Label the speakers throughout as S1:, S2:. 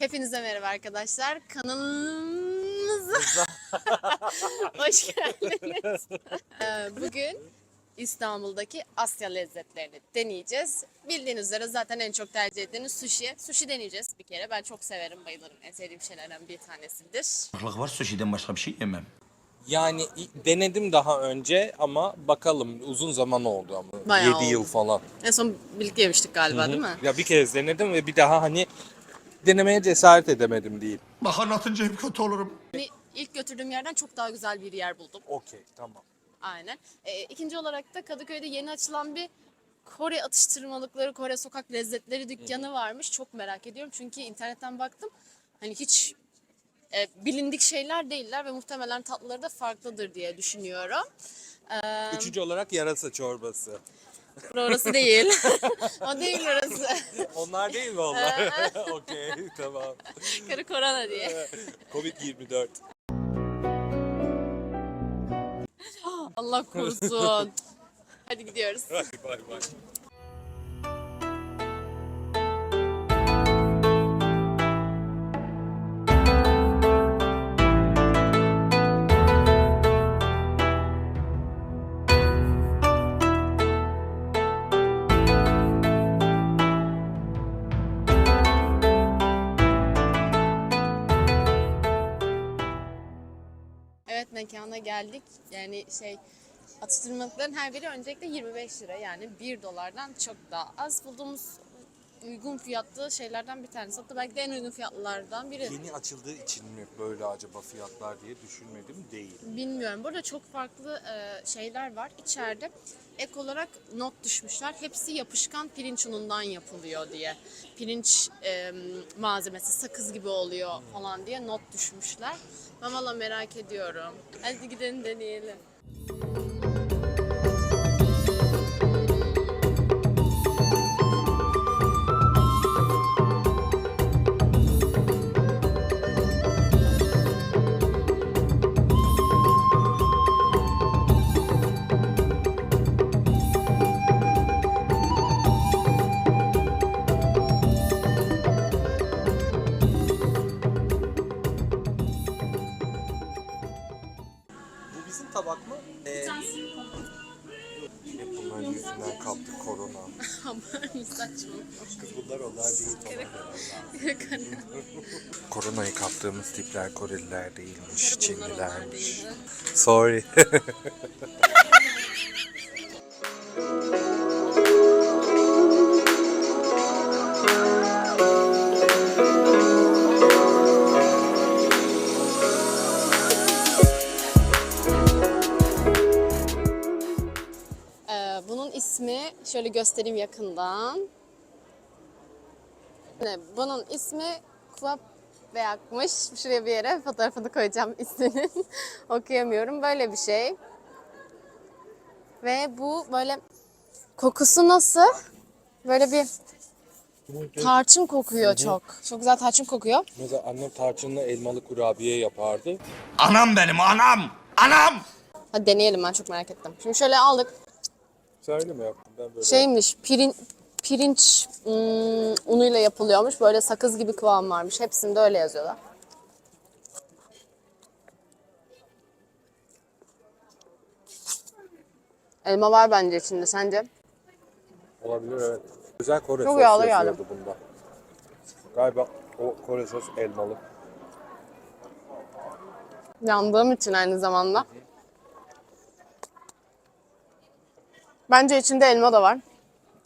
S1: Hepinize merhaba arkadaşlar. Kanalımıza hoş geldiniz. Ee, Bugün İstanbul'daki Asya lezzetlerini deneyeceğiz. Bildiğiniz üzere zaten en çok tercih ettiğiniz sushi. Sushi deneyeceğiz bir kere. Ben çok severim, bayılırım. En sevdiğim şeylerden bir tanesidir.
S2: Farklılık var sushi'den başka bir şey yemem.
S3: Yani denedim daha önce ama bakalım uzun zaman oldu ama.
S1: Bayağı
S3: 7 yıl
S1: oldu.
S3: falan.
S1: En son birlikte yemiştik galiba değil mi?
S3: Ya bir kez denedim ve bir daha hani denemeye cesaret edemedim değil.
S2: Bak anlatınca hep kötü olurum.
S1: İlk götürdüğüm yerden çok daha güzel bir yer buldum.
S3: Okey tamam.
S1: Aynen. Ee, ikinci olarak da Kadıköy'de yeni açılan bir Kore atıştırmalıkları, Kore sokak lezzetleri dükkanı varmış. Çok merak ediyorum çünkü internetten baktım. Hani hiç e, bilindik şeyler değiller ve muhtemelen tatlıları da farklıdır diye düşünüyorum. Ee,
S3: Üçüncü olarak yarasa çorbası.
S1: Orası değil. o değil orası.
S3: Onlar değil mi onlar? Okey tamam.
S1: Karı korona diye.
S3: Covid-24.
S1: Allah korusun. Hadi gidiyoruz.
S3: Bay bay.
S1: Mekana geldik. Yani şey atıştırmalıkların her biri öncelikle 25 lira yani 1 dolardan çok daha az bulduğumuz uygun fiyatlı şeylerden bir tanesi. Hatta belki de en uygun fiyatlılardan biri.
S3: Yeni açıldığı için mi böyle acaba fiyatlar diye düşünmedim değil.
S1: Bilmiyorum. Burada çok farklı e, şeyler var. İçeride ek olarak not düşmüşler. Hepsi yapışkan pirinç unundan yapılıyor diye. Pirinç e, malzemesi sakız gibi oluyor falan diye not düşmüşler. Ben valla merak ediyorum. Hadi gidelim deneyelim.
S3: Koronayı kaptığımız tipler Koreliler değilmiş, Çinlilermiş. Sorry.
S1: Ee, bunun ismi şöyle göstereyim yakından. Ne, bunun ismi Kuap Beyakmış. Şuraya bir yere fotoğrafını koyacağım isminin. Okuyamıyorum. Böyle bir şey. Ve bu böyle kokusu nasıl? Böyle bir tarçın kokuyor çok. Çok güzel tarçın kokuyor.
S3: Mesela annem tarçınlı elmalı kurabiye yapardı.
S2: Anam benim anam! Anam!
S1: Hadi deneyelim ben çok merak ettim. Şimdi şöyle aldık.
S3: Sen öyle mi yaptın? Ben böyle
S1: Şeymiş pirin, pirinç ım, unuyla yapılıyormuş. Böyle sakız gibi kıvam varmış. Hepsinde öyle yazıyorlar. Elma var bence içinde. Sence?
S3: Olabilir evet. Özel Kore
S1: Çok
S3: sos
S1: yağlı
S3: yazıyordu bunda. Galiba o Kore sos elmalı.
S1: Yandığım için aynı zamanda. Bence içinde elma da var.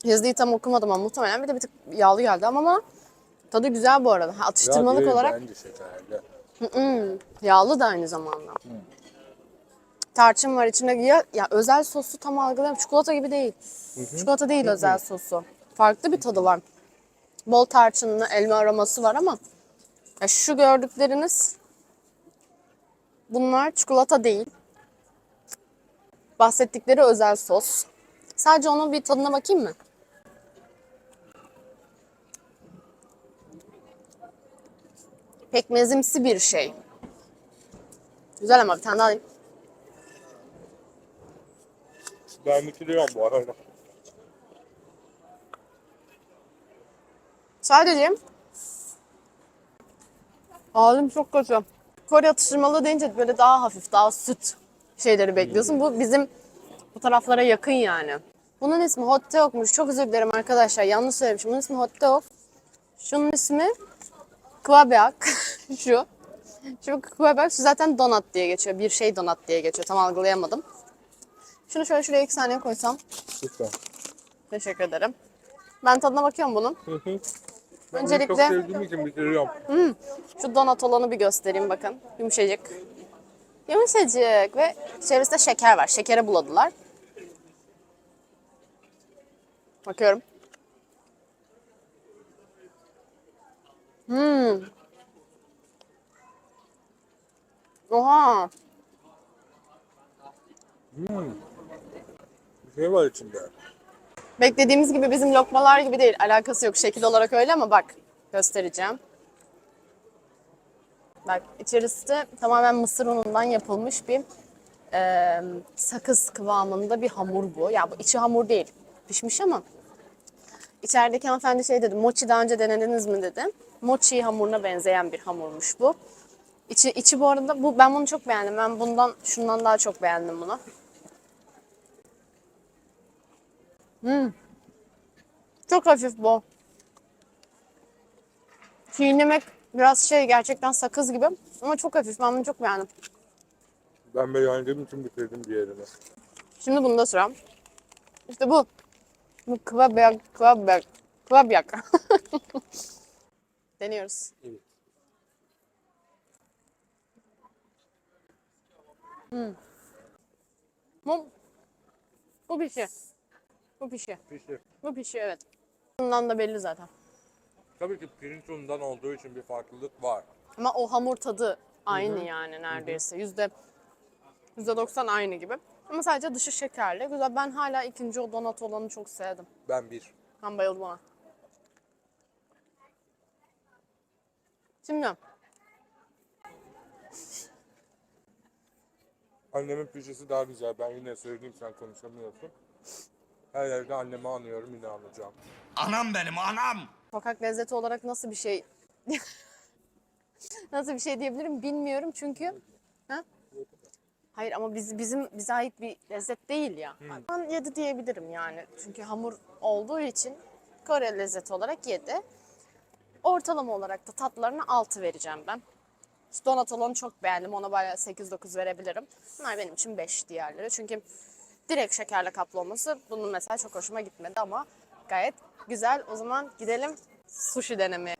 S1: Yazıyı tam okumadım ama muhtemelen bir de bir tık yağlı geldi ama, ama tadı güzel bu arada. Ha, Atıştırmalık
S3: değil,
S1: olarak
S3: Bence şekerli.
S1: Yağlı da aynı zamanda. Tarçın var içinde. Ya, ya özel sosu tam algılayamıyorum. Çikolata gibi değil. Çikolata değil özel sosu. Farklı bir tadı var. Bol tarçınlı elma aroması var ama ya şu gördükleriniz bunlar çikolata değil. Bahsettikleri özel sos. Sadece onun bir tadına bakayım mı? Pekmezimsi bir şey. Güzel ama bir tane daha alayım.
S3: Ben bitiriyorum bu arada.
S1: Sadece Ağzım çok kötü. Kore atıştırmalığı deyince böyle daha hafif, daha süt şeyleri bekliyorsun. Bu bizim bu taraflara yakın yani. Bunun ismi hot dog'muş. Çok özür dilerim arkadaşlar. Yanlış söylemişim. Bunun ismi hot dog. Şunun ismi kvabeak. Şu. Şu kvabeak şu zaten donut diye geçiyor. Bir şey donut diye geçiyor. Tam algılayamadım. Şunu şöyle şuraya iki saniye koysam.
S3: Lütfen.
S1: Teşekkür ederim. Ben tadına bakıyorum bunun.
S3: Ben
S1: Öncelikle-
S3: çok sevdiğim için bitiriyorum.
S1: Şu donat olanı bir göstereyim bakın. Yumuşacık. Yumuşacık ve içerisinde şeker var. Şekere buladılar. Bakıyorum. Hmm. Oha.
S3: Bir şey var içinde.
S1: Beklediğimiz gibi bizim lokmalar gibi değil. Alakası yok. Şekil olarak öyle ama bak göstereceğim. Bak içerisi de tamamen mısır unundan yapılmış bir e, sakız kıvamında bir hamur bu. Ya bu içi hamur değil. Pişmiş ama içerideki hanımefendi şey dedi. Mochi daha önce denediniz mi dedi. Mochi hamuruna benzeyen bir hamurmuş bu. İçi, içi bu arada bu ben bunu çok beğendim. Ben bundan şundan daha çok beğendim bunu. Çok hafif bu. Çiğnemek biraz şey gerçekten sakız gibi ama çok hafif. Ben bunu çok beğendim.
S3: Ben beğendiğim için bitirdim diğerini.
S1: Şimdi bunda sıra. İşte bu. Bu kıvabyak, kıvabyak, kıvabyak. Deniyoruz.
S3: Evet.
S1: Bu, bu pişi. Bu pişi.
S3: Pişti.
S1: Bu pişi evet. Bundan da belli zaten.
S3: Tabii ki pirinç unundan olduğu için bir farklılık var.
S1: Ama o hamur tadı aynı yani neredeyse. Yüzde yüzde doksan aynı gibi. Ama sadece dışı şekerli. Güzel. Ben hala ikinci o donat olanı çok sevdim.
S3: Ben bir.
S1: Ben bayıldım ona. Şimdi
S3: Annemin pişisi daha güzel. Ben yine söyleyeyim sen konuşamıyorsun. Her yerde annemi anıyorum yine anlayacağım.
S2: Anam benim anam.
S1: sokak lezzeti olarak nasıl bir şey nasıl bir şey diyebilirim bilmiyorum çünkü ha? Hayır ama biz, bizim bize ait bir lezzet değil ya. Ben yedi diyebilirim yani. Çünkü hamur olduğu için Kore lezzeti olarak yedi. Ortalama olarak da tatlarına 6 vereceğim ben. Şu Donat olanı çok beğendim. Ona bayağı 8-9 verebilirim. Bunlar benim için 5 diğerleri. Çünkü direkt şekerle kaplı olması bunun mesela çok hoşuma gitmedi ama gayet güzel. O zaman gidelim sushi denemeye.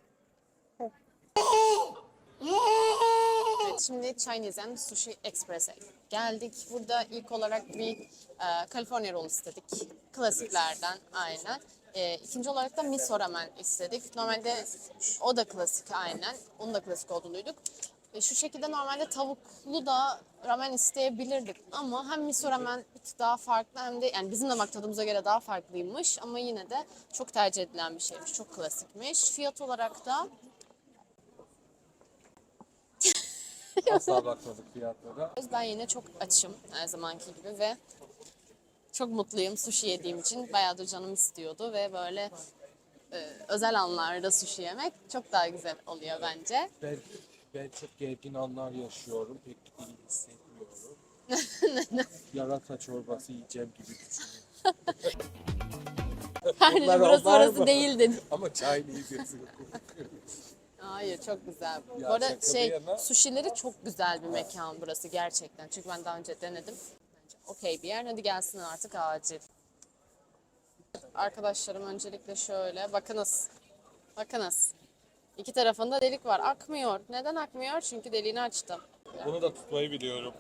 S1: Evet, şimdi Chinese and Sushi Express'e geldik. Burada ilk olarak bir e, California roll istedik. Klasiklerden aynen. E, ikinci olarak da miso ramen istedik. Normalde o da klasik aynen. Onun da klasik olduğunu duyduk. E, şu şekilde normalde tavuklu da ramen isteyebilirdik ama hem miso ramen bir tık daha farklı hem de yani bizim damak tadımıza göre daha farklıymış ama yine de çok tercih edilen bir şeymiş. Çok klasikmiş. Fiyat olarak da
S3: Asla bakmadık fiyatlara.
S1: Ben yine çok açım her zamanki gibi ve çok mutluyum sushi yediğim için. Bayağıdır canım istiyordu ve böyle e, özel anlarda sushi yemek çok daha güzel oluyor bence.
S3: Ben, ben çok gergin anlar yaşıyorum. Pek iyi hissetmiyorum. Yarasa çorbası yiyeceğim gibi düşünüyorum.
S1: Kardeşim
S3: Bunlar
S1: burası orası
S3: mı?
S1: değil dedi.
S3: Ama çay niyesi
S1: Hayır çok güzel.
S3: Ya
S1: Bu arada
S3: şaka bir
S1: şey
S3: yana-
S1: sushileri çok güzel bir mekan burası gerçekten. Çünkü ben daha önce denedim. Bence okey bir yer. Hadi gelsin artık acil. Arkadaşlarım öncelikle şöyle bakınız. Bakınız. İki tarafında delik var. Akmıyor. Neden akmıyor? Çünkü deliğini açtım.
S3: Bunu da tutmayı biliyorum.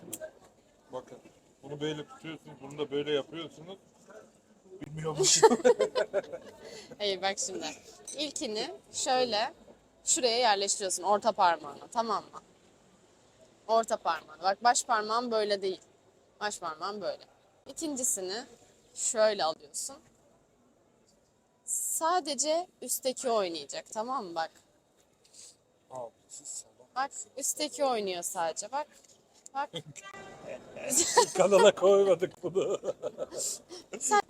S3: Bakın. Bunu böyle tutuyorsunuz, bunu da böyle yapıyorsunuz. Bilmiyormuşum.
S1: Hayır bak şimdi. İlkini şöyle şuraya yerleştiriyorsun orta parmağına tamam mı? Orta parmağına. Bak baş parmağın böyle değil. Baş parmağın böyle. İkincisini şöyle alıyorsun. Sadece üstteki oynayacak tamam mı? Bak. Bak üstteki oynuyor sadece bak. Bak.
S3: Kanala koymadık bunu.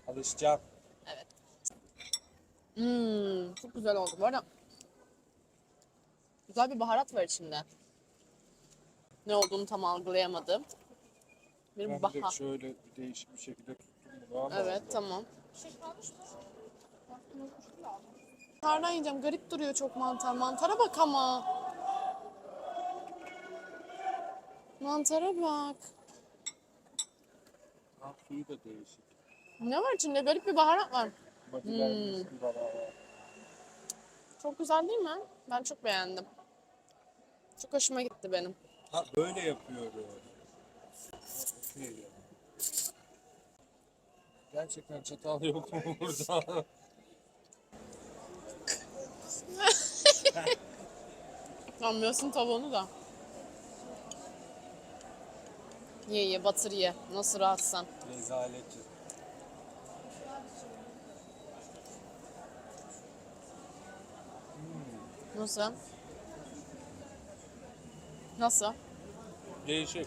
S3: Alışacağım.
S1: Hmm, çok güzel oldu. Bu arada Güzel bir baharat var içinde. Ne olduğunu tam algılayamadım. Bir
S3: Ben
S1: bahar.
S3: direkt şöyle bir değişik bir şekilde tuttum bunu ama
S1: Evet tamam. Mantardan yiyeceğim. Garip duruyor çok mantar. Mantara bak ama. Mantara bak.
S3: Suyu da değişik.
S1: Ne var içinde? Garip bir baharat var.
S3: Bana var.
S1: Çok güzel değil mi? Ben çok beğendim. Çok hoşuma gitti benim.
S3: Ha böyle yapıyorum. Okey. Gerçekten çatal yok mu burada?
S1: Anlıyorsun tavuğunu da. Ye ye batır ye. Nasıl rahatsan.
S3: Rezalet.
S1: Nasıl? Nasıl?
S3: Değişik.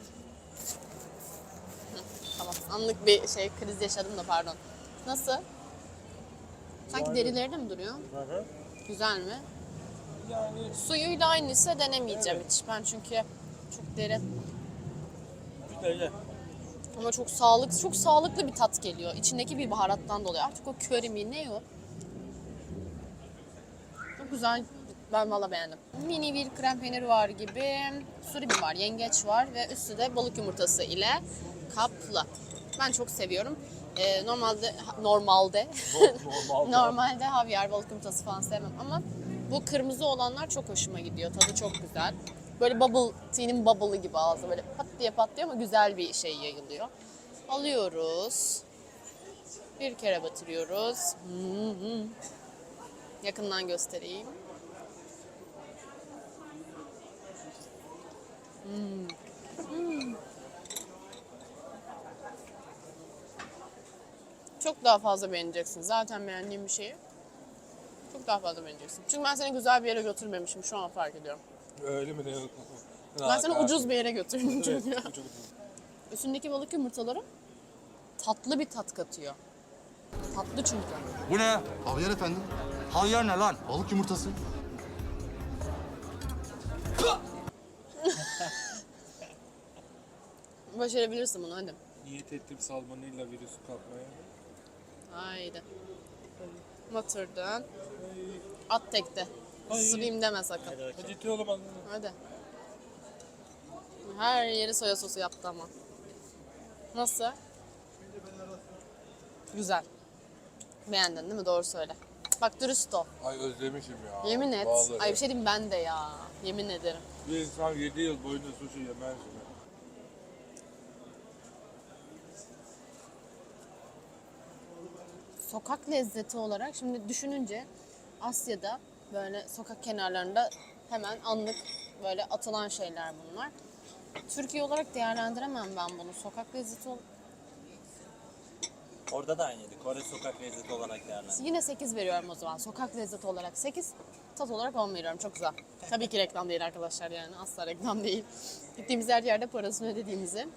S1: Tamam. Anlık bir şey kriz yaşadım da pardon. Nasıl? Sanki derileri de mi duruyor?
S3: Hı hı.
S1: Güzel mi?
S3: Yani
S1: Suyuyla aynıysa denemeyeceğim
S3: Evet.
S1: hiç. Ben çünkü çok deri.
S3: güzel.
S1: Ama çok sağlık, çok sağlıklı bir tat geliyor. İçindeki bir baharattan dolayı. Artık o köri mi ne o? Çok güzel. Ben valla beğendim. Mini bir krem peyniri var gibi. Suribi var, yengeç var ve üstü de balık yumurtası ile kaplı. Ben çok seviyorum. Ee, normalde normalde
S3: Normal.
S1: normalde havyar balık yumurtası falan sevmem ama bu kırmızı olanlar çok hoşuma gidiyor. Tadı çok güzel. Böyle bubble tea'nin bubble'ı gibi ağzı böyle pat diye patlıyor ama güzel bir şey yayılıyor. Alıyoruz. Bir kere batırıyoruz. Hı. Yakından göstereyim. Hmm. Hmm. Çok daha fazla beğeneceksin. Zaten beğendiğim bir şeyi çok daha fazla beğeneceksin. Çünkü ben seni güzel bir yere götürmemişim. Şu an fark ediyorum.
S3: Öyle mi ne?
S1: Ben seni ucuz bir yere götürdüm
S3: Evet,
S1: çünkü.
S3: ucuz.
S1: Üstündeki balık yumurtaları tatlı bir tat katıyor. Tatlı çünkü.
S2: Bu ne?
S4: Havyar efendim.
S2: Havyar ne lan?
S4: Balık yumurtası.
S1: Başarabilirsin bunu hadi.
S3: Niyet ettim salmonella virüsü kapmaya.
S1: Haydi. Batırdın. At tekte. Sırayım deme sakın.
S3: Hadi ciddi olamaz.
S1: Hadi. Her yeri soya sosu yaptı ama. Nasıl? Güzel. Beğendin değil mi? Doğru söyle. Bak dürüst ol.
S3: Ay özlemişim ya.
S1: Yemin et.
S3: Vallahi.
S1: Ay bir şey diyeyim ben de ya. Yemin ederim.
S3: Bir insan 7 yıl boyunca sushi yemez mi?
S1: Sokak lezzeti olarak şimdi düşününce Asya'da böyle sokak kenarlarında hemen anlık böyle atılan şeyler bunlar. Türkiye olarak değerlendiremem ben bunu. Sokak lezzeti ol-
S5: Orada da aynıydı. Kore sokak lezzeti olarak değerlendirdim.
S1: Yine 8 veriyorum o zaman. Sokak lezzeti olarak 8, tat olarak 10 veriyorum. Çok güzel. Tabii ki reklam değil arkadaşlar yani. Asla reklam değil. Gittiğimiz her yerde parasını ödediğimizi,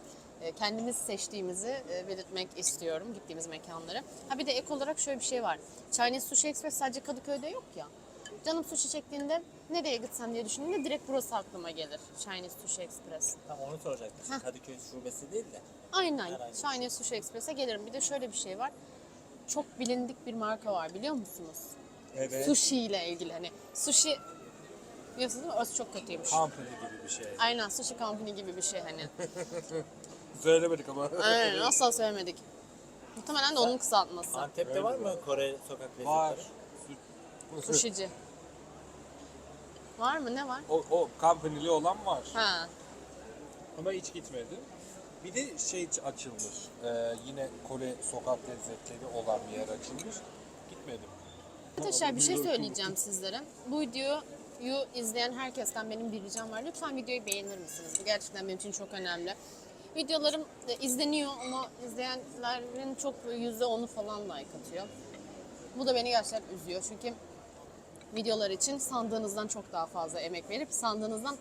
S1: kendimiz seçtiğimizi e, belirtmek istiyorum gittiğimiz mekanları. Ha bir de ek olarak şöyle bir şey var. Chinese Sushi Express sadece Kadıköy'de yok ya. Canım sushi çektiğinde nereye gitsem diye düşündüğümde direkt burası aklıma gelir. Chinese Sushi Express.
S5: Tam onu soracaktım.
S1: Heh.
S5: Kadıköy şubesi değil de.
S1: Aynen.
S5: Herhangi bir
S1: Chinese Sushi Express'e gelirim. Bir de şöyle bir şey var. Çok bilindik bir marka var biliyor musunuz?
S5: Evet.
S1: Sushi ile ilgili hani sushi biliyorsunuz değil mi? Orası çok kötüymüş.
S3: Company gibi bir şey.
S1: Aynen sushi company gibi bir şey hani.
S3: Söylemedik ama.
S1: Aynen asla söylemedik. Muhtemelen de onun kısaltması.
S5: Antep'te var mı Kore sokak lezzetleri?
S3: Var.
S1: Sushici. Var mı? Ne var?
S3: O, o company'li olan var.
S1: Ha.
S3: Ama hiç gitmedi. Bir de şey açılmış. Ee, yine Kore sokak lezzetleri olan bir yer açılmış. Gitmedim.
S1: Arkadaşlar bir şey söyleyeceğim sizlere. Bu videoyu izleyen herkesten benim bir ricam var. Lütfen videoyu beğenir misiniz? Bu gerçekten benim için çok önemli. Videolarım e, izleniyor ama izleyenlerin çok yüzde onu falan like atıyor. Bu da beni gerçekten üzüyor çünkü videolar için sandığınızdan çok daha fazla emek verip sandığınızdan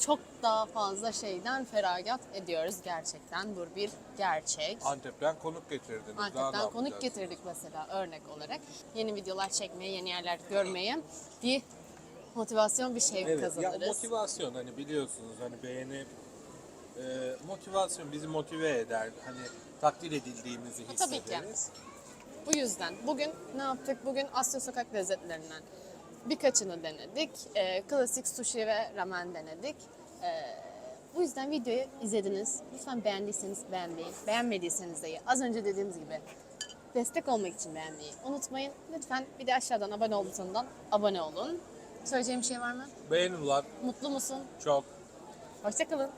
S1: çok daha fazla şeyden feragat ediyoruz gerçekten. Bu bir gerçek.
S3: Antep'ten konuk getirdiniz. Daha
S1: Antep'ten konuk
S3: yapacağız?
S1: getirdik mesela örnek olarak. Yeni videolar çekmeye, yeni yerler görmeye. Di motivasyon bir şey
S3: Evet, ya
S1: kazanırız.
S3: motivasyon hani biliyorsunuz hani beğeni e, motivasyon bizi motive eder. Hani takdir edildiğimizi
S1: Ha, tabii ki.
S3: hissederiz.
S1: Bu yüzden bugün ne yaptık? Bugün Asya sokak lezzetlerinden birkaçını denedik. Ee, klasik sushi ve ramen denedik. Ee, bu yüzden videoyu izlediniz. Lütfen beğendiyseniz beğenmeyi, beğenmediyseniz de az önce dediğimiz gibi destek olmak için beğenmeyi unutmayın. Lütfen bir de aşağıdan abone ol butonundan abone olun. Söyleyeceğim bir şey var mı?
S3: Beğeniler
S1: Mutlu musun?
S3: çok
S1: Hoşçakalın.